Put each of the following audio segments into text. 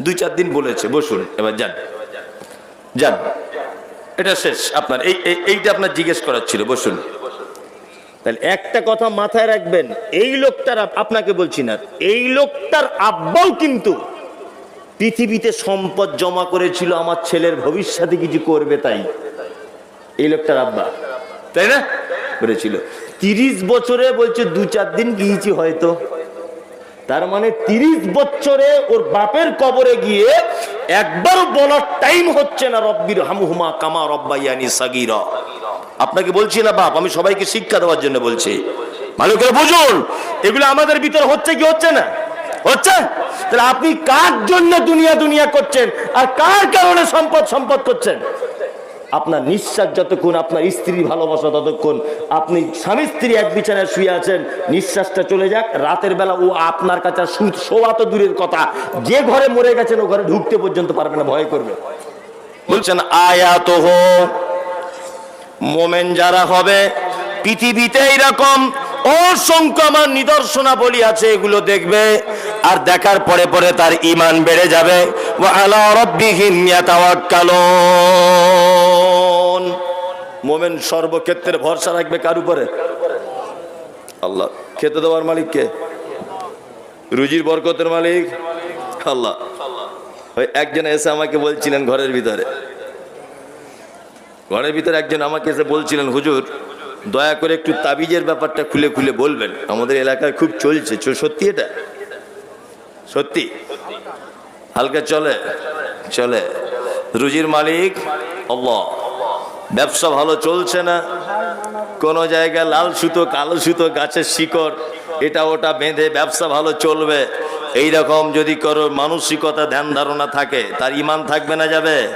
দুই চার দিন বলেছে, বসুন, এবার যান। যান। এটা শেষ আপনার, এই, এই- এইটা আপনার জিজ্ঞেস করার ছিল, বসুন। তাহলে একটা কথা মাথায় রাখবেন, এই লোকটার আপনাকে বলছি না, এই লোকটার আব্বাও কিন্তু পৃথিবীতে সম্পদ জমা করেছিল, আমার ছেলের ভবিষ্যতে কিছু করবে তাই। এই লোকটার আব্বা, তাই না? বলেছিল। তিরিশ বছরে বলছে, দু চার দিন গিয়েছি হয়তো। তার মানে তিরিশ বছরে ওর বাপের কবরে গিয়ে একবার বলার টাইম হচ্ছে না রব্বির হামুহুমা কামা রব্বাইয়ানি সাগিরা। আপনাকে বলছি না, বাপ, আমি সবাইকে শিক্ষা দেওয়ার জন্য বলছি। ভালো করে বুঝুন, এগুলো আমাদের ভিতর হচ্ছে কি হচ্ছে না? হচ্ছে? তাহলে আপনি কার জন্য দুনিয়া দুনিয়া করছেন? আর কার কারণে সম্পদ সম্পদ করছেন? আপনার নিঃশ্বাস যতক্ষণ, আপনার স্ত্রী ভালোবাসা ততক্ষণ। আপনি স্বামী স্ত্রী এক বিছানায় শুয়ে আছেন, নিঃশ্বাসটা চলে যাক। রাতের বেলা ও আপনার কাছে শোয়া তো দূরের কথা। যে ঘরে মরে গেছেন, ও ঘরে ঢুকতে পর্যন্ত পারবে না, ভয় করবে। বলছেন আয়াত মোমেন যারা হবে, পৃথিবীতে এইরকম অসংখ্য আমার নিদর্শনাবলী আছে এগুলো দেখবে আর দেখার পরে পরে তার ইমান বেড়ে যাবে। মোমেন সর্বক্ষেত্রে ভরসা রাখবে কার উপরে? আল্লাহ। খেতে দেওয়ার মালিক কে? রুজির বরকতের মালিক? আল্লাহ। ওই একজন এসে আমাকে বলছিলেন ঘরের ভিতরে। ঘরের ভিতরে একজন আমাকে এসে বলছিলেন, হুজুর দয়া করে একটু তাবিজের ব্যাপারটা খুলে খুলে বলবেন। আমাদের এলাকায় খুব চলছে। সত্যি এটা? সত্যি? হালকা চলে চলে। রুজির মালিক, আল্লাহ। ব্যবসা ভালো চলছে না? কোন জায়গায় লাল সুতো, কালো সুতো, গাছের শিকড়, এটা ওটা বেঁধে ব্যবসা ভালো চলবে। এই রকম যদি কারও মানসিকতা, ধ্যান ধারণা থাকে, তার ইমান থাকবে না যাবে?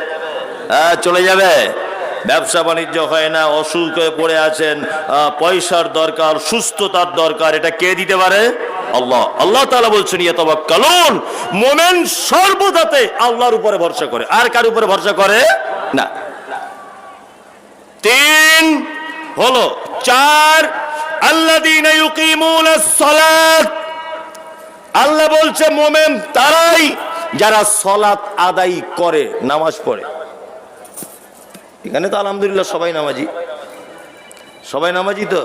চলে যাবে? ব্যবসা বাণিজ্য হয় না, অসুখ হয়ে পড়ে আছেন পয়সার দরকার, সুস্থতার দরকার, এটা কে দিতে পারে? আল্লাহ। আল্লাহ তালা বলছেন, ইয়াতাওয়াক্কালুন মোমেন সর্বদাতে আল্লাহর উপরে ভরসা করে। আর কার উপরে ভরসা করে? না। তিন হলো, চার সালাত। আল্লাহ বলছে, মোমেন তারাই যারা সলাত আদায় করে, নামাজ পড়ে। এখানে তো আলহামদুলিল্লাহ সবাই নামাজি। সবাই নামাজি তো?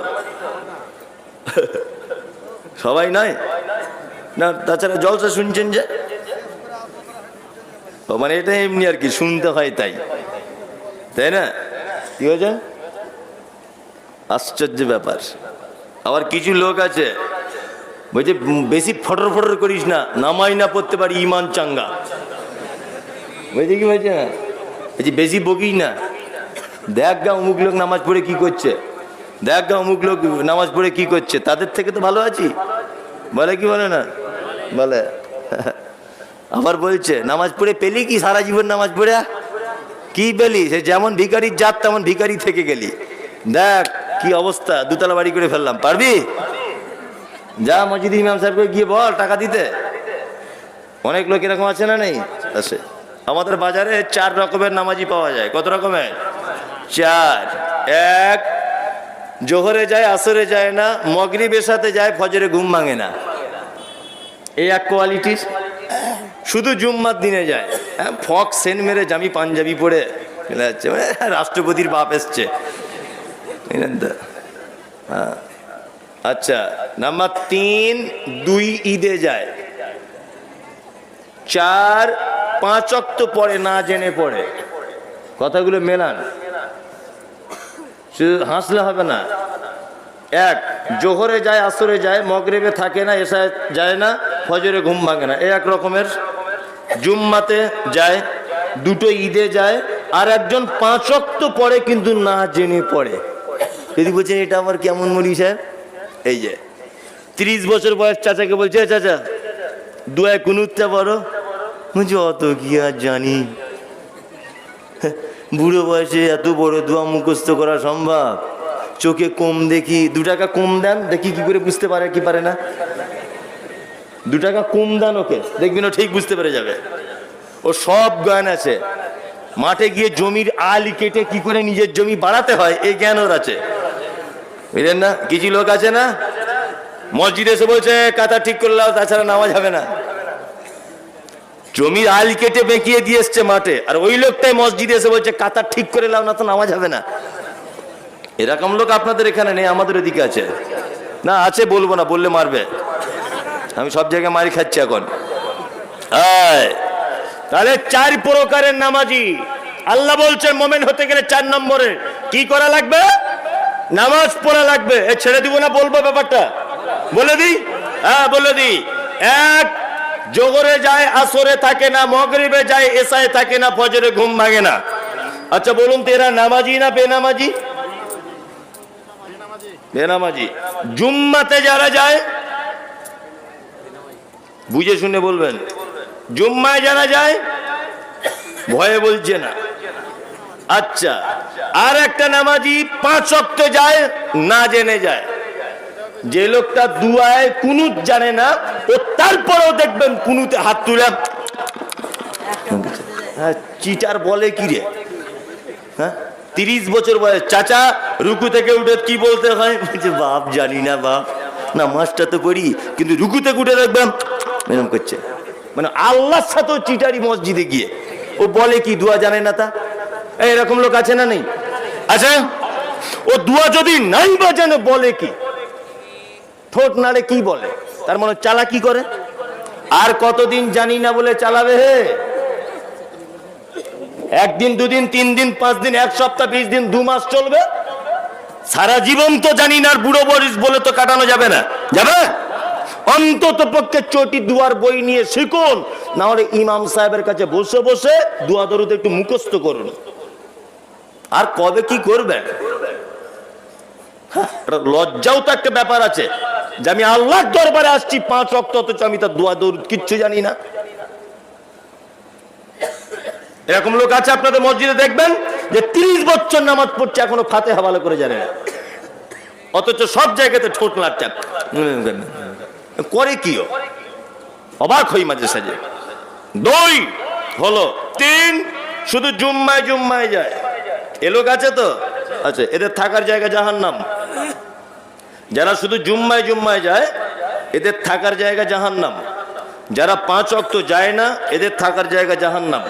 সবাই নয় না, তাছাড়া জলসা শুনছেন যে? মানে এটা এমনি আর কি, শুনতে হয় তাই। তাই না? কি হয়েছে? আশ্চর্য ব্যাপার। আবার কিছু লোক আছে বলছে বেশি ফটর ফটর করিস না, নামাই না পড়তে পারি, ইমান চাঙ্গা। বুঝলি কি বলছে না বেশি বকিস না দেখ গা অমুক লোক নামাজ পড়ে কি করছে। দেখ গা অমুক লোক নামাজ পড়ে কি করছে। তাদের থেকে তো ভালো আছি। বলে কি বলে না? বলে, আবার বলছে, নামাজ পড়ে পেলি কি? সারা জীবন নামাজ পড়ে কি পেলি? সে যেমন ভিখারির জাত, তেমন ভিখারি থেকে গেলি। দেখ কি অবস্থা, দুতলা বাড়ি করে ফেললাম। পারবি? যা মসজিদ ইমাম সাহেবকে গিয়ে বল টাকা দিতে। অনেক লোক এরকম আছে না নেই? আছে আমাদের বাজারে চার রকমের নামাজি পাওয়া যায়। কত রকমের? চার, এক, জোহরে যায়, আসরে যায় না, মগরিবের সাথে যায়, ফজরে ঘুম ভাঙে না। এই এক কোয়ালিটির? শুধু জুম্মার দিনে যায়। হ্যাঁ ফক সেন মেরে জামি পাঞ্জাবি পরে যাচ্ছে। মানে রাষ্ট্রপতির বাপ এসছে। হ্যাঁ আচ্ছা নাম্বার তিন, দুই ঈদে যায়। চার, পাঁচ অক্ত পরে না জেনে পড়ে। কথাগুলো মেলান। হাসলে হবে না। এক, জোহরে যায়, আসরে যায়, মগরেবে থাকে না এসা যায় না, ফজরে ঘুম ভাঙে না। এক রকমের। জুম্মাতে যায়, দুটো ঈদে যায়, আর একজন পাঁচ অক্ত পরে কিন্তু না জেনে পড়ে। যদি বলছেন, এটা আমার কেমন মরি সাহেব? এই যে, ত্রিশ বছর বয়স চাচাকে বলছে, "এ চাচা, দুয়ায় কুনুতটা বড় বলছি অত কি আর জানি? বুড়ো বয়সে এত বড় দোয়া মুখস্থ করা সম্ভব? চোখে কম দেখি, দু টাকা কম দেন? দেখি কি করে বুঝতে পারে, কি পারে না? দু টাকা কম দেন ওকে দেখবেন ও ঠিক বুঝতে পেরে যাবে। ও সব জ্ঞান আছে। মাঠে গিয়ে জমির আলি কেটে কি করে নিজের জমি বাড়াতে হয় এই জ্ঞান ওর আছে। বুঝলেন না? কিছু লোক আছে না? মসজিদে এসে বলছে কাতা ঠিক করলাম তাছাড়া নামাজ হবে না। জমির আল কেটে বেঁকিয়ে দিয়ে এসছে মাঠে। আর ওই লোকটাই মসজিদে এসে বলছে, কাতার ঠিক করে লাও না তো নামাজ হবে না। এরকম লোক আপনাদের এখানে নেই, আমাদের এদিকে আছে। না, আছে বলব না, বললে মারবে। আমি সব জায়গায় মারি খাচ্ছি এখন। তাহলে চার প্রকারের নামাজি। আল্লাহ বলছেন, মোমেন হতে গেলে চার নম্বরে কি করা লাগবে? নামাজ পড়া লাগবে। এ, ছেড়ে দিব না, বলব ব্যাপারটা? বলে দি হ্যাঁ বলে দি এক জোগরে যায়, আসরে থাকে না, মগরিবে যায়, এসায় থাকে না, ফজরে ঘুম ভাঙে না। আচ্ছা বলুন তো এরা নামাজি না বেনামাজি? বেনামাজি। জুম্মাতে যারা যায়, বুঝে শুনে বলবেন। জুম্মায় যারা যায়, ভয়ে বলছে না। আচ্ছা আর একটা নামাজি পাঁচ অক্ট যায়, না জেনে যায়। যে লোকটা দুয়ায় কুনুত জানে না ও তারপরেও দেখবেন কুনুতে হাত তুলে হ্যাঁ, চিটার বলে কি রে? হ্যাঁ তিরিশ বছর বয়স। চাচা রুকু থেকে উঠে কি বলতে হয়? বলছে বাপ জানি না বাপ। না মাছটা তো পড়ি কিন্তু রুকু থেকে উঠে দেখবেন এরকম করছে। মানে আল্লাহর সাথেও চিটারি মসজিদে গিয়ে। ও বলে কি দুয়া জানে না তা? এরকম লোক আছে না নেই? আচ্ছা ও দুয়া যদি নাই বা জানে বলে কি? ঠোঁট নাড়ে কি বলে? তার মানে চালা কি করে? আর কতদিন জানি না বলে চালাবে হে? একদিন দুদিন তিন দিন পাঁচ দিন এক সপ্তাহ বিশ দিন দু মাস চলবে। সারা জীবন তো জানি না আর বুড়ো বরিস বলে তো কাটানো যাবে না। যাবে? অন্তত পক্ষে চটি দুয়ার বই নিয়ে শিখুন। না হলে ইমাম সাহেবের কাছে বসে বসে দুয়া দরুদ একটু মুখস্থ করুন। আর কবে কি করবে? হ্যাঁ, লজ্জাও তো একটা ব্যাপার আছে। যে আমি আল্লাহর দরবারে আসছি, পাঁচ রক্ত, অথচ আমি তার দোয়া, দরুদ কিচ্ছু জানি না। এরকম লোক আছে আপনাদের মসজিদে, দেখবেন যে তিরিশ বছর নামাজ পড়ছে, এখনও ফাতে হাওয়ালা করে জানে না। অথচ সব জায়গাতে ঠোঁট নাড়ছে। করে কি অবাক হই মাঝে সাঝে। দুই হলো, তিন শুধু জুম্মায় জুম্মায় যায়। এ লোক আছে তো? আচ্ছা এদের থাকার জায়গা জাহান্নাম। যারা শুধু জুম্মায় জুম্মায় যায়, এদের থাকার জায়গা জাহান্নাম। যারা পাঁচ অক্ত যায় না, এদের থাকার জায়গা জাহান্নাম।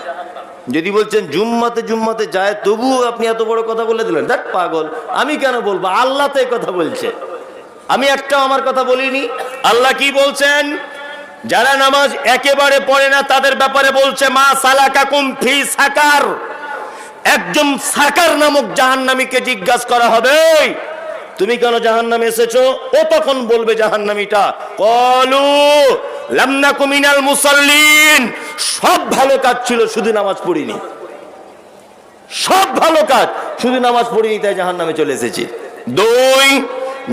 যদি বলছেন জুম্মাতে জুম্মাতে যায়, তবুও আপনি এত বড় কথা বলে দিলেন। দেখ পাগল, আমি কেন বলব? আল্লাহ তো কথা বলছে। আমি একটা আমার কথা বলিনি। আল্লাহ কি বলছেন? যারা নামাজ একেবারে পড়ে না, তাদের ব্যাপারে বলছে, মা সালাকাকুম ফি সাকার। একজন সাকার নামক জাহান্নামীকে জিজ্ঞাসা করা হবে তুমি কেন জাহান্নামে এসেছ? ও তখন বলবে জাহান্নামীটা, কলু লামনা কুমিনাল মুসাল্লিন। সব ভালো কাজ ছিল, শুধু নামাজ পড়িনি। সব ভালো কাজ, শুধু নামাজ পড়িনি, তাই জাহান্নামে চলে এসেছি। দুই,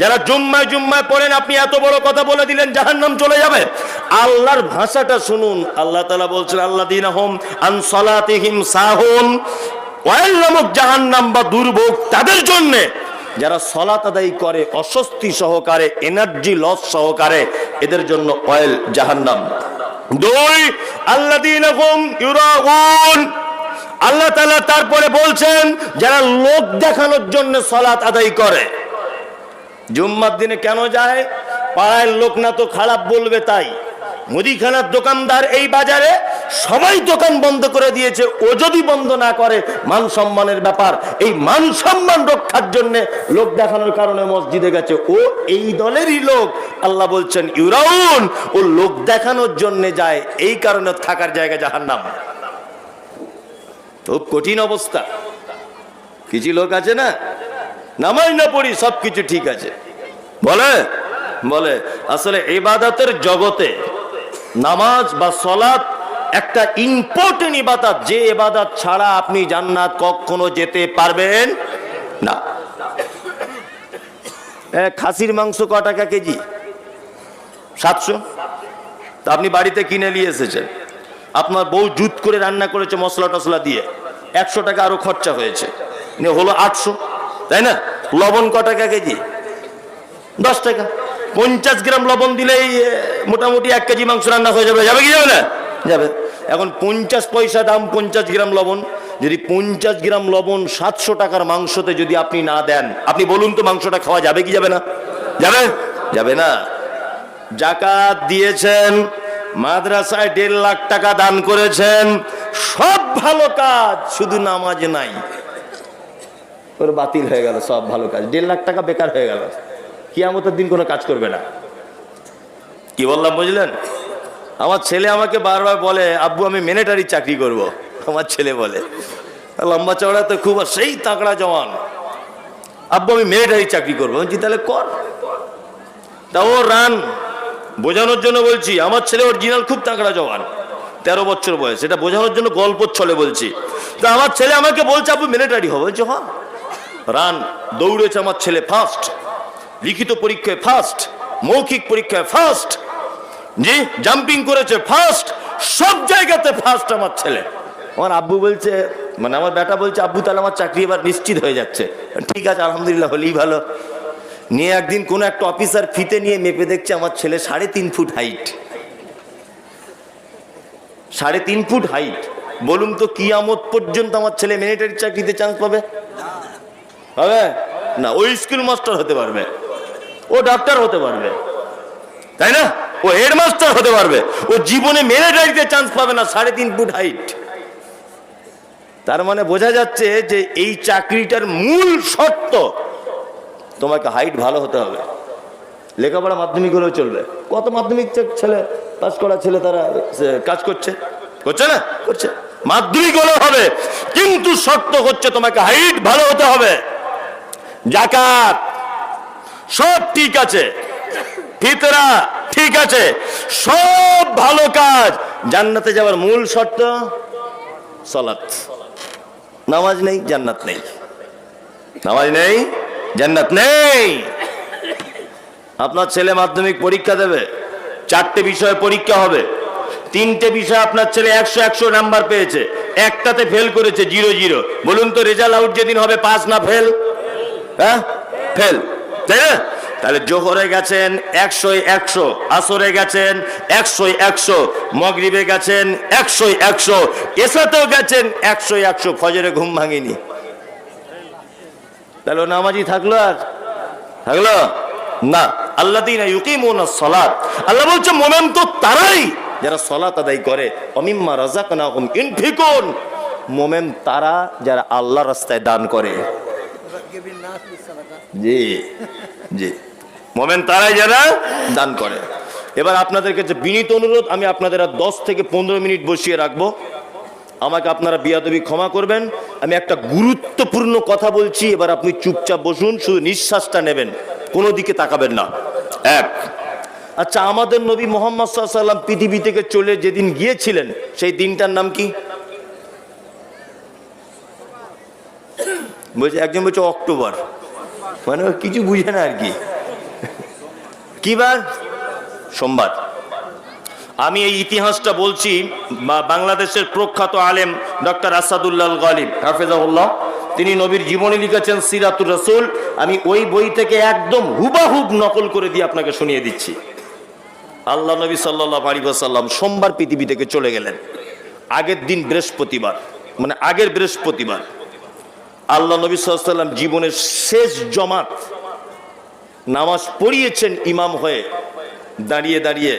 যারা জুম্মায় জুম্মায় পড়েন, আপনি এত বড় কথা বলে দিলেন, জাহান্নাম চলে যাবে। আল্লাহর ভাষাটা শুনুন। আল্লাহ তালা বলছেন আল্লাহ দিন হোম আনসলাতিহিম নামক জাহান্নাম বা দুর্ভোগ তাদের জন্যে যারা সলাত আদায় করে, অস্বস্তি সহকারে এনার্জি লস সহকারে, এদের জন্য অয়েল জাহান্নাম। দুই আল্লাহ আল্লাহ তাআলা তারপরে বলছেন, যারা লোক দেখানোর জন্য সলাত আদায় করে, জুম্মার দিনে কেন যায়? পাড়ায় লোক না তো খারাপ বলবে তাই। মুদিখানার দোকানদার এই বাজারে সবাই দোকান বন্ধ করে দিয়েছে। ও যদি বন্ধ না করে, মান সম্মানের ব্যাপার। এই মান সম্মান রক্ষার জন্য লোক দেখানোর কারণে মসজিদে গেছে। ও এই দলেরই লোক। আল্লাহ বলছেন, ইউরাউন, ও লোক দেখানোর জন্য যায়। এই কারণে থাকার জায়গা যাহার নাম খুব কঠিন অবস্থা। কিছু লোক আছে না? নামাই না পড়ি, সবকিছু ঠিক আছে। বলে? বলে, আসলে ইবাদতের জগতে নামাজ বা সলাৎ একটা ইম্পর্টেন্ট ইবাদত। যে ইবাদত ছাড়া আপনি জান্নাত কখনো যেতে পারবেন না। খাসির মাংস ক টাকা কেজি? সাতশো? তা আপনি বাড়িতে কিনে নিয়ে এসেছেন। আপনার বউ জুত করে রান্না করেছে মশলা টসলা দিয়ে। একশো টাকা আরও খরচা হয়েছে। হলো আটশো। তাই না? লবণ ক টাকা কেজি? দশ টাকা। পঞ্চাশ গ্রাম লবণ দিলেই মোটামুটি এক কেজি মাংস রান্না হয়ে যাবে। যাবে কি যাবে না? যাবে। এখন পঞ্চাশ পয়সা দাম পঞ্চাশ গ্রাম লবণ, যদি পঞ্চাশ গ্রাম লবণ সাতশো টাকার মাংসতে যদি আপনি না দেন, আপনি বলুন তো মাংসটা খাওয়া যাবে কি যাবে না? যাবে? যাবে না। জাকাত দিয়েছেন, মাদ্রাসায় দেড় লাখ টাকা দান করেছেন, সব ভালো কাজ, শুধু নামাজ নাই। ওর বাতিল হয়ে গেল, সব ভালো কাজ। দেড় লাখ টাকা বেকার হয়ে গেল। কিয়ামতের দিন কোনো কাজ করবে না। কি বললাম বুঝলেন? আমার ছেলে আমাকে বারবার বলে আব্বু আমি মিলিটারি চাকরি করব। আমার ছেলে বলে। লম্বা চওড়া তো খুব আর সেই তাকড়া জওয়ান। আব্বু আমি মিলিটারি চাকরি করব। বলছি, তাহলে কর। তা ও রান বোঝানোর জন্য বলছি আমার ছেলে অরিজিনাল খুব তাকড়া জওয়ান তেরো বছর বয়স। এটা বোঝানোর জন্য গল্প ছলে বলছি। তা আমার ছেলে আমাকে বলছে আব্বু মিলিটারি হবে। বলছে হ্যাঁ। রান দৌড়েছে আমার ছেলে ফার্স্ট লিখিত পরীক্ষায় ফার্স্ট মৌখিক পরীক্ষায় ফার্স্ট জি জাম্পিং করেছে ফার্স্ট সব জায়গাতে ফার্স্ট আমার ছেলে। আমার আব্বু বলছে মানে আমার বেটা বলছে, আব্বু, তাহলে আমার চাকরি এবার নিশ্চিত হয়ে যাচ্ছে। ঠিক আছে, আলহামদুলিল্লাহ, হলেই ভালো। নিয়ে একদিন কোন একটা অফিসার ফিতে নিয়ে মেপে দেখছে আমার ছেলে সাড়ে তিন ফুট হাইট সাড়ে তিন ফুট হাইট বলুন তো, কিয়ামত পর্যন্ত আমার ছেলে মিলিটারি চাকরিতে চান্স পাবে? হবে? না, ওই স্কুল মাস্টার হতে পারবে। ও ডাক্তার হতে পারবে। তাই না? ও হেডমাস্টার হতে পারবে। ও জীবনে মিলিটারিতে চান্স পাবে না, সাড়ে তিন ফুট হাইট তার মানে বোঝা যাচ্ছে যে এই চাকরিটার মূল শর্ত, তোমাকে হাইট ভালো হতে হবে। লেখাপড়া মাধ্যমিক হলেও চলবে। কত মাধ্যমিক ছেলে পাস করা ছেলে তারা কাজ করছে? করছে না? করছে। মাধ্যমিক হলেও হবে, কিন্তু শর্ত হচ্ছে তোমাকে হাইট ভালো হতে হবে। জাকাত সব ঠিক আছে। ফিতরা ঠিক আছে। সব ভালো কাজ। জান্নাতে যাওয়ার মূল শর্ত সলাৎ। নামাজ নেই, জান্নাত নেই। নামাজ নেই, জান্নাত নেই। আপনার ছেলে মাধ্যমিক পরীক্ষা দেবে। চারটে বিষয়ে পরীক্ষা হবে। তিনটে বিষয় আপনার ছেলে একশো একশো নাম্বার পেয়েছে। একটাতে ফেল করেছে, জিরো জিরো। বলুন তো রেজাল্ট আউট যেদিন হবে, পাস না ফেল? হ্যাঁ? ফেল। তাই না? তাহলে জোহরে গেছেন একশোই একশো, আসরে গেছেন একশো, মগরিবে গেছেন একশো, এসাতেও গেছেন একশো, ফজরে ঘুম ভাঙিনি। তাহলে নামাজি থাকল আর? থাকল? না। আল্লাহ দিন সলাৎ আল্লাহ বলছে, মোমেন তো তারাই যারা সলাত আদায় করে। অমিম্মা রাজাক না মোমেন তারা যারা আল্লাহ রাস্তায় দান করে। জি জি। মোমেন তারাই যারা দান করে। এবার আপনাদের কাছে বিনীত অনুরোধ, আমি আপনাদের আর দশ থেকে পনেরো মিনিট বসিয়ে রাখব। আমাকে আপনারা বিয়াদবি ক্ষমা করবেন। আমি একটা গুরুত্বপূর্ণ কথা বলছি, এবার আপনি চুপচাপ বসুন, শুধু নিঃশ্বাসটা নেবেন। কোনো দিকে তাকাবেন না। এক। আচ্ছা আমাদের নবী মোহাম্মদ সাল্লাম পৃথিবী থেকে চলে যেদিন গিয়েছিলেন, সেই দিনটার নাম কি? বলছে, একজন বলছে অক্টোবর। মানে কিছু বুঝে না আর কি। কি বার? সোমবার। আমি এই ইতিহাসটা বলছি বাংলাদেশের প্রখ্যাত আলেম ডক্টর আসাদুল্লাহ গালিব হাফেজাউল্লাহ তিনি নবীর জীবনী লিখেছেন সিরাতুর রসুল। আমি ওই বই থেকে একদম হুবাহুব নকল করে দিয়ে আপনাকে শুনিয়ে দিচ্ছি। আল্লাহ নবী সাল্লাহ আলী সাল্লাম সোমবার পৃথিবী থেকে চলে গেলেন। আগের দিন বৃহস্পতিবার মানে আগের বৃহস্পতিবার। আল্লাহ নবী সাল্লাম জীবনের শেষ জমাত নামাজ পড়িয়েছেন ইমাম হয়ে। দাঁড়িয়ে দাঁড়িয়ে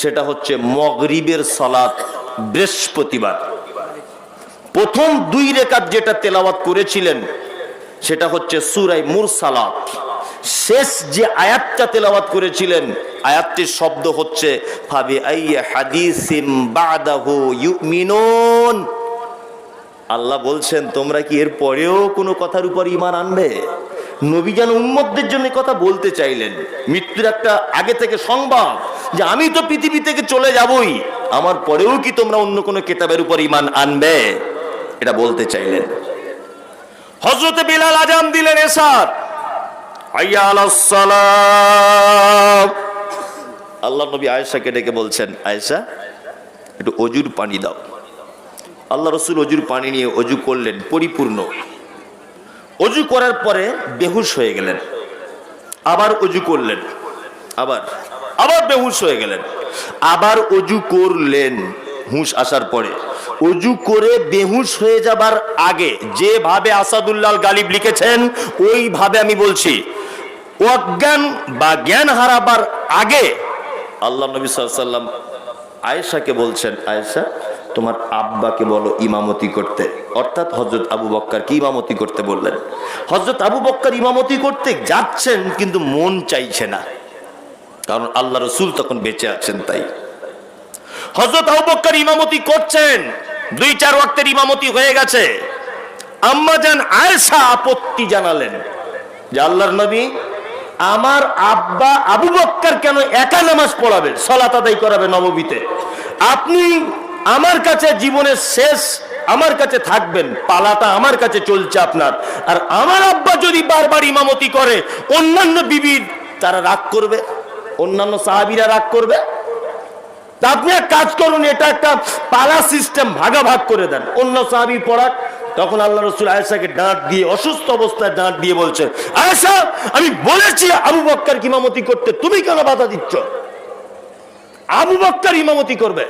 সেটা হচ্ছে মগরিবের সালাত বৃহস্পতিবার। প্রথম দুই রেখাত যেটা তেলাওয়াত করেছিলেন সেটা হচ্ছে সুরাই মুরসালাত। শেষ যে আয়াতটা তেলাওয়াত করেছিলেন, আয়াতটির শব্দ হচ্ছে ফাবি আইয়া হাদিসিম বাদাহু ইউমিনুন। আল্লাহ বলছেন, তোমরা কি এর পরেও কোনো কথার উপর ইমান আনবে? নবী যেন উম্মতদের জন্য কথা বলতে চাইলেন। মৃত্যুর একটা আগে থেকে সংবাদ যে, আমি তো পৃথিবী থেকে চলে যাবই। আমার পরেও কি তোমরা অন্য কোনো কেতাবের উপর ইমান আনবে? এটা বলতে চাইলেন। হজরতে বিলাল আজাম দিলেন এসার। আল্লাহ নবী আয়েশাকে ডেকে বলছেন, আয়েশা, একটু অজুর পানি দাও। আল্লাহ রসুল অজুর পানি নিয়ে অজু করলেন, পরিপূর্ণ। অজু করার পরে বেহুশ হয়ে গেলেন। আবার অজু করলেন। আবার আবার বেহুশ হয়ে গেলেন। আবার অজু করলেন, হুঁশ আসার পরে। অজু করে বেহুশ হয়ে যাবার আগে যেভাবে আসাদুল্লাহ গালিব লিখেছেন, ওইভাবে আমি বলছি। অজ্ঞান বা জ্ঞান হারাবার আগে আল্লাহ নবী সাল্লাম আয়েশাকে বলছেন, আয়েশা তোমার আব্বাকে বলো ইমামতি করতে। অর্থাৎ হজরত আবু বক্করকে ইমামতি করতে বললেন? হজরত আবু বক্কর ইমামতি করতে যাচ্ছেন কিন্তু মন চাইছে না। কারণ আল্লাহ রসুল তখন বেঁচে আছেন তাই। হজরত আবু বক্কর ইমামতি করছেন। দুই, চার ওয়াক্তের ইমামতি হয়ে গেছে। আম্মা যান আয়েশা আপত্তি জানালেন যে আল্লাহর নবী, আমার আব্বা আবু বক্কর কেন একা নামাজ পড়াবে, সলাত আদায় করাবে নববীতে আপনি আমার কাছে জীবনের শেষ, আমার কাছে থাকবেন, পালাটা আমার কাছে চলছে আপনার। আর আমার আব্বা যদি বারবার ইমামতি করে, অন্যান্য বিবির তারা রাগ করবে, অন্যান্য সাহাবিরা রাগ করবে। তা আপনি এক কাজ করুন, এটা একটা পালা সিস্টেম করে দেন। অন্য সাহাবি পড়াক, তখন আল্লাহ রসুল আয়েশাকে ডাঁট দিয়ে, অসুস্থ অবস্থায় ডাঁট দিয়ে বলছে, আয়েশা, আমি বলেছি আবু বক্কর ইমামতি করতে, তুমি কেন বাধা দিচ্ছ? আবু বক্কর ইমামতি করবে।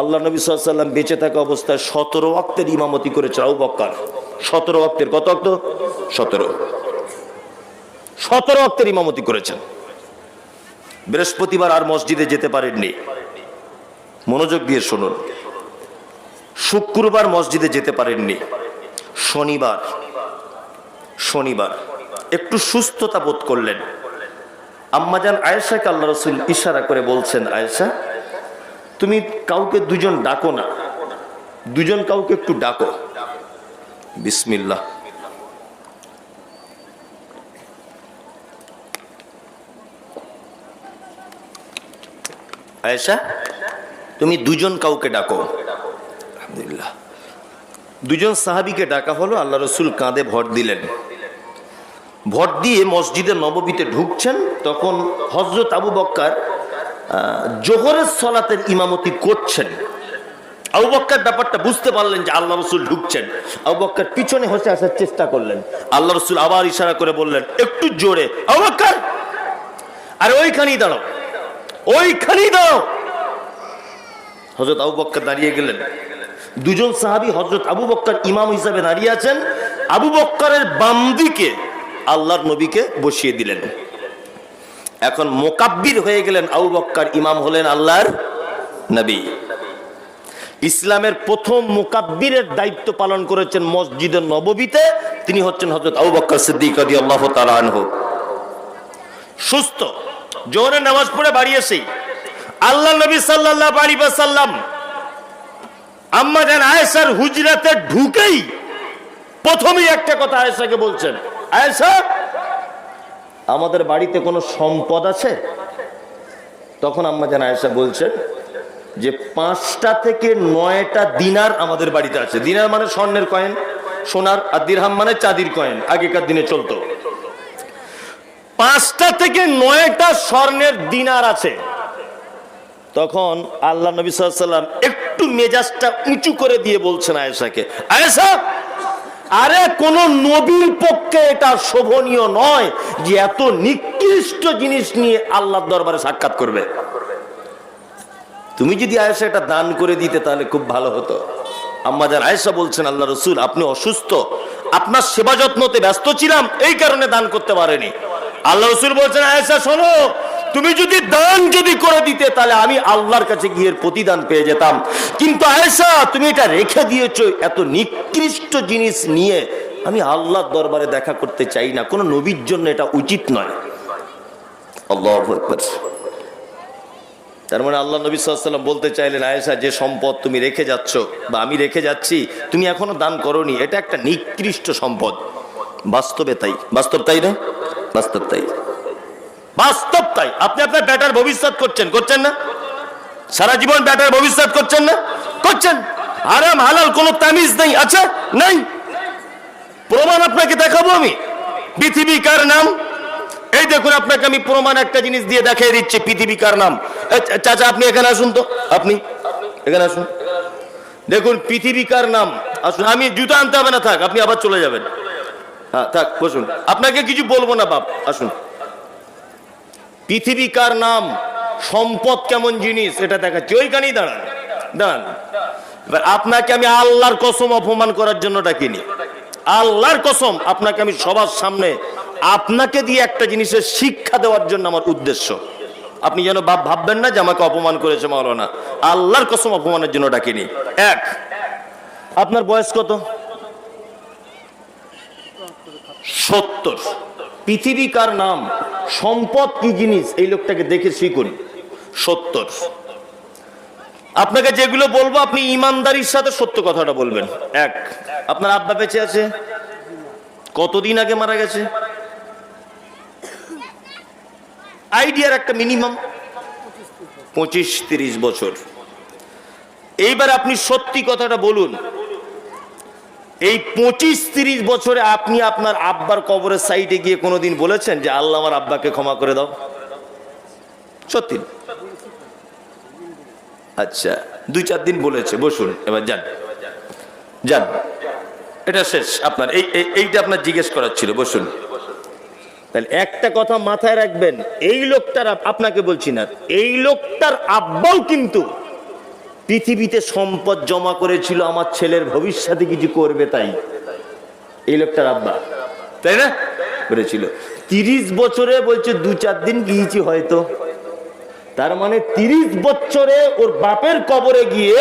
আল্লাহ নবী সাল্লাম বেঁচে থাকা অবস্থায় সতেরো অক্টের ইমামতি করেছে আবু বক্কর। সতেরো অক্টের কত অক্ট সতেরো। সতেরো অক্টের ইমামতি করেছেন। বৃহস্পতিবার আর মসজিদে যেতে পারেননি। মনোযোগ দিয়ে শুনুন। শুক্রবার মসজিদে যেতে পারেননি। শনিবার। শনিবার। একটু সুস্থতা বোধ করলেন। আম্মাজান আয়েশাকে আল্লাহ রসুল ইশারা করে বলছেন, আয়েশা তুমি কাউকে দুজন ডাকো না। দুজন কাউকে একটু ডাকো। বিসমিল্লাহ। আয়েশা, তুমি দুজন কাউকে ডাকো। আলহামদুলিল্লাহ। দুজন সাহাবিকে ডাকা হলো, আল্লাহ রসুল কাঁধে ভর দিলেন। ভর দিয়ে মসজিদে নববীতে ঢুকছেন, তখন হজরত আবু বক্কার জোহরের সলাতের ইমামতি করছেন। আবু বক্কার ব্যাপারটা বুঝতে পারলেন যে আল্লাহ রসুল ঢুকছেন। আবু পিছনে হসে আসার চেষ্টা করলেন। আল্লাহ রসুল আবার ইশারা করে বললেন, একটু জোরে, আবু আরে ওইখানেই দাঁড়াও ওইখানেই দাঁড়াও! হজরত আবু বক্কর দাঁড়িয়ে গেলেন। দুজন সাহাবী হজরত আবু বক্কর ইমাম হিসাবে দাঁড়িয়ে আছেন। আবু বক্করের বাম দিকে আল্লাহর নবীকে বসিয়ে দিলেন। এখন মোকাব্বির হয়ে গেলেন আবু বক্কর, ইমাম হলেন আল্লাহর নবী। ইসলামের প্রথম মুকাব্বিরের দায়িত্ব পালন করেছেন মসজিদের নববীতে, তিনি হচ্ছেন হজরত আবু বক্কর সিদ্দিক আল্লাহ তাআলা সুস্থ জোহরের নামাজ পড়ে বাড়ি এসেই আল্লাহ নবী সাল্লাল্লাহু আলাইহি ওয়াসাল্লাম, আম্মা জান আয়েশার হুজরাতে ঢুকেই প্রথমেই একটা কথা আয়েশাকে বলছেন, আয়েশা আমাদের বাড়িতে কোনো সম্পদ আছে? তখন আম্মা জান আয়েশা বলছেন যে পাঁচটা থেকে নয়টা দিনার আমাদের বাড়িতে আছে। দিনার মানে স্বর্ণের কয়েন, সোনার আর দিরহাম মানে চাঁদির কয়েন, আগেকার দিনে চলতো। পাঁচটা থেকে নয়টা স্বর্ণের দিনার আছে। তখন আল্লাহ নবী সাল্লাম একটু মেজাজটা উঁচু করে দিয়ে বলছেন আয়েশাকে, আয়েশা আরে কোন নবীর পক্ষে এটা শোভনীয় নয় যে এত নিকৃষ্ট জিনিস নিয়ে আল্লাহর দরবারে সাক্ষাৎ করবে। তুমি যদি আয়েশা এটা দান করে দিতে তাহলে খুব ভালো হতো। আম্মাজান আয়েশা বলছেন, আল্লাহ রসুল, আপনি অসুস্থ। আপনার সেবা যত্নতে ব্যস্ত ছিলাম, এই কারণে দান করতে পারেনি। আল্লাহ রসুল বলছেন, আয়েশা, শোনো, তুমি যদি দান যদি করে দিতে, তাহলে আমি আল্লাহর কাছে গিয়ে প্রতিদান পেয়ে যেতাম। কিন্তু আয়েশা, তুমি এটা রেখে দিয়েছ এত নিকৃষ্ট জিনিস নিয়ে। আমি আল্লাহর দরবারে দেখা করতে চাই না। কোনো নবীর জন্য এটা উচিত নয়। আল্লাহ তার মানে আল্লাহ নবী সাল্লাম বলতে চাইলেন, আয়েশা, যে সম্পদ তুমি রেখে যাচ্ছ বা আমি রেখে যাচ্ছি, তুমি এখনও দান করনি, এটা একটা নিকৃষ্ট সম্পদ। বাস্তবে তাই। বাস্তব তাই না? বাস্তব তাই। বাস্তব তাই। আপনি আপনার বেটার ভবিষ্যৎ করছেন করছেন না? সারা জীবন ব্যাটার ভবিষ্যৎ করছেন না? করছেন। আরাম হালাল, কোনো তামিজ নেই আচ্ছা নাই। প্রমাণ আপনাকে দেখাবো আমি। পৃথিবী কার নাম? এই দেখুন, আপনাকে আমি প্রমাণ একটা জিনিস দিয়ে দেখিয়ে দিচ্ছি, পৃথিবী কার নাম। চাচা, আপনি এখানে আসুন তো। আপনি এখানে আসুন। দেখুন, পৃথিবী কার নাম? আসুন, আমি জুতো আনতে হবে না, থাক, আপনি আবার চলে যাবেন। হ্যাঁ থাক, বসুন। আপনাকে কিছু বলব না, বাপ, আসুন। পৃথিবী কার নাম? সম্পদ কেমন জিনিস, এটা দেখাচ্ছি। ওইখানেই দাঁড়ান দাঁড়ান। এবার আপনাকে আমি আল্লাহর কসম অপমান করার জন্য ডাকিনি। আল্লাহর কসম আপনাকে আমি সবার সামনে আপনাকে দিয়ে একটা জিনিসের শিক্ষা দেওয়ার জন্য আমার উদ্দেশ্য। আপনি যেন ভাব ভাববেন না যে আমাকে অপমান করেছে মাওলানা। আল্লাহর কসম অপমানের জন্য ডাকিনি। এক, আপনার বয়স কত? সত্তর। পৃথিবীকার নাম? সম্পদ কি জিনিস? এই লোকটাকে দেখে শিখুন সত্তর। আপনাকে যেগুলো বলব, আপনি ইমানদারির সাথে সত্য কথাটা বলবেন। এক, আপনার আব্বা বেঁচে আছে? কতদিন আগে মারা গেছে? আইডিয়ার একটা মিনিমাম। পঁচিশ, তিরিশ বছর। এইবার আপনি সত্যি কথাটা বলুন। এই পঁচিশ তিরিশ বছরে আপনি আপনার আব্বার কবরের সাইডে গিয়ে কোনোদিন বলেছেন যে আল্লাহ আমার আব্বাকে ক্ষমা করে দাও? সত্যি? আচ্ছা দুই চার দিন বলেছে, বসুন, এবার যান। যান। এটা শেষ, আপনার, এই, এই- এইটা আপনার জিজ্ঞেস করার ছিল, বসুন। তাহলে একটা কথা মাথায় রাখবেন, এই লোকটার আপনাকে বলছি না, এই লোকটার আব্বাও কিন্তু পৃথিবীতে সম্পদ জমা করেছিল, আমার ছেলের ভবিষ্যতে কিছু করবে তাই। এই লোকটার আব্বা তাই না? করেছিল তিরিশ বছরে বলছে, দু চার দিন গিয়েছি হয়তো। তার মানে তিরিশ বছরে ওর বাপের কবরে গিয়ে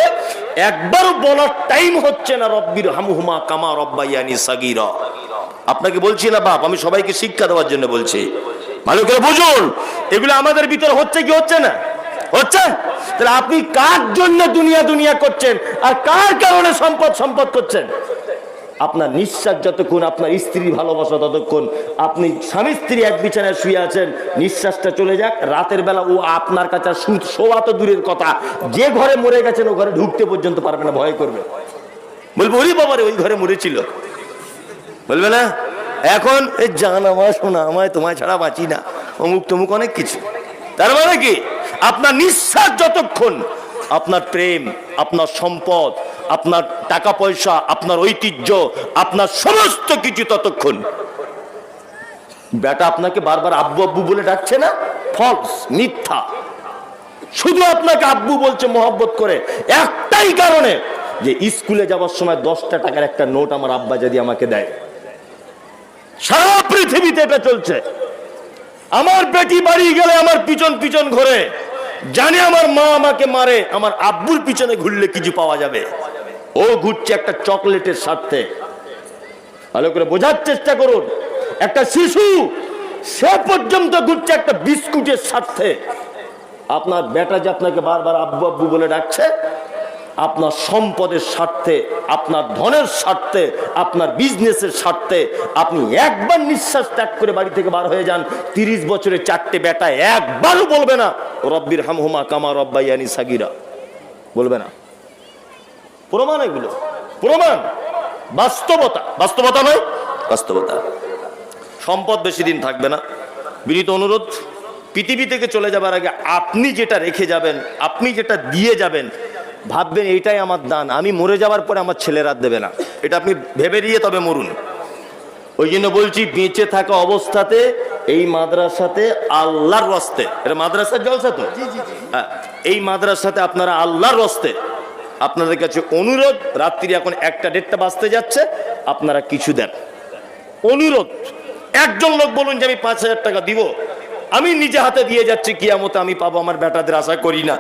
একবার বলার টাইম হচ্ছে না, রব্বির হামহুমা কামা রব্বাইয়ানি সাগিরা। আপনাকে বলছি না, বাপ, আমি সবাইকে শিক্ষা দেওয়ার জন্য বলছি। ভালো করে বুঝুন, এগুলো আমাদের ভিতরে হচ্ছে কি হচ্ছে না? হচ্ছে? তাহলে আপনি কার জন্য দুনিয়া দুনিয়া করছেন? আর কার কারণে সম্পদ সম্পদ করছেন? আপনার নিঃশ্বাস যতক্ষণ, আপনার স্ত্রী ভালোবাসা ততক্ষণ, আপনি স্বামী স্ত্রী এক বিছানায় শুয়ে আছেন, নিঃশ্বাসটা চলে যাক, রাতের বেলা ও আপনার কাছে শোয়া তো দূরের কথা। যে ঘরে মরে গেছেন, ও ঘরে ঢুকতে পর্যন্ত পারবে না, ভয় করবে। বলব, ওরে বাবারে ওই ঘরে মরেছিল। বলবে, না, এখন জান আমার শোনা আমায়, তোমায় ছাড়া বাঁচি না। অমুক তমুক অনেক কিছু। তার মানে কি? আপনার নিঃশ্বাস যতক্ষণ, আপনার প্রেম, আপনার সম্পদ, আপনার টাকা পয়সা, আপনার ঐতিহ্য, আপনার সমস্ত কিছু ততক্ষণ। বেটা আপনাকে বারবার আব্বু আব্বু বলে ডাকছে না? ফলস মিথ্যা। শুধু আপনাকে আব্বু বলছে মহব্বত করে। একটাই কারণে যে স্কুলে যাওয়ার সময় দশটা টাকার একটা নোট আমার আব্বা যদি আমাকে দেয়। সারা পৃথিবীতে এটা চলছে। আমার বেটি বাড়ি গেলে আমার পিছন পিছন ঘরে। জানে আমার মা আমাকে মারে, আমার আব্বুর পিছনে ঘুরলে কিছু পাওয়া যাবে। ও ঘুরছে একটা চকলেটের স্বার্থে। ভালো করে বোঝার চেষ্টা করুন। একটা শিশু, সে পর্যন্ত ঘুরছে একটা বিস্কুটের স্বার্থে। আপনার বেটা যে আপনাকে বারবার আব্বু আব্বু বলে ডাকছে আপনার সম্পদের স্বার্থে, আপনার ধনের স্বার্থে, আপনার বিজনেসের স্বার্থে আপনি একবার নিঃশ্বাস ত্যাগ করে বাড়ি থেকে বার হয়ে যান। তিরিশ বছরে চারটে বেটা একবারও বলবে না, রব্বির হামহুমা কামা রব্বাইয়ানি সাগিরা। বলবে না। প্রমাণ এগুলো। প্রমাণ। বাস্তবতা। বাস্তবতা নয়, বাস্তবতা। সম্পদ বেশি দিন থাকবে না। বিনীত অনুরোধ, পৃথিবী থেকে চলে যাবার আগে আপনি যেটা রেখে যাবেন, আপনি যেটা দিয়ে যাবেন ভাববেন এইটাই আমার দান। আমি মরে যাওয়ার পরে আমার ছেলেরা দেবে না। এটা আপনি ভেবে দিয়ে তবে মরুন। ওই জন্য বলছি বেঁচে থাকা অবস্থাতে এই মাদ্রাসাতে আল্লাহর রস্তে। এটা মাদ্রাসার জলসা তো? হ্যাঁ, এই মাদ্রাসাতে আপনারা আল্লাহর রস্তে। আপনাদের কাছে অনুরোধ রাত্রি এখন একটা দেড়টা বাজতে যাচ্ছে আপনারা কিছু দেন। অনুরোধ একজন লোক বলুন যে আমি পাঁচ হাজার টাকা দিব। আমি নিজে হাতে দিয়ে যাচ্ছি কিয়ামতে আমি পাবো আমার বেটাদের আশা করি না।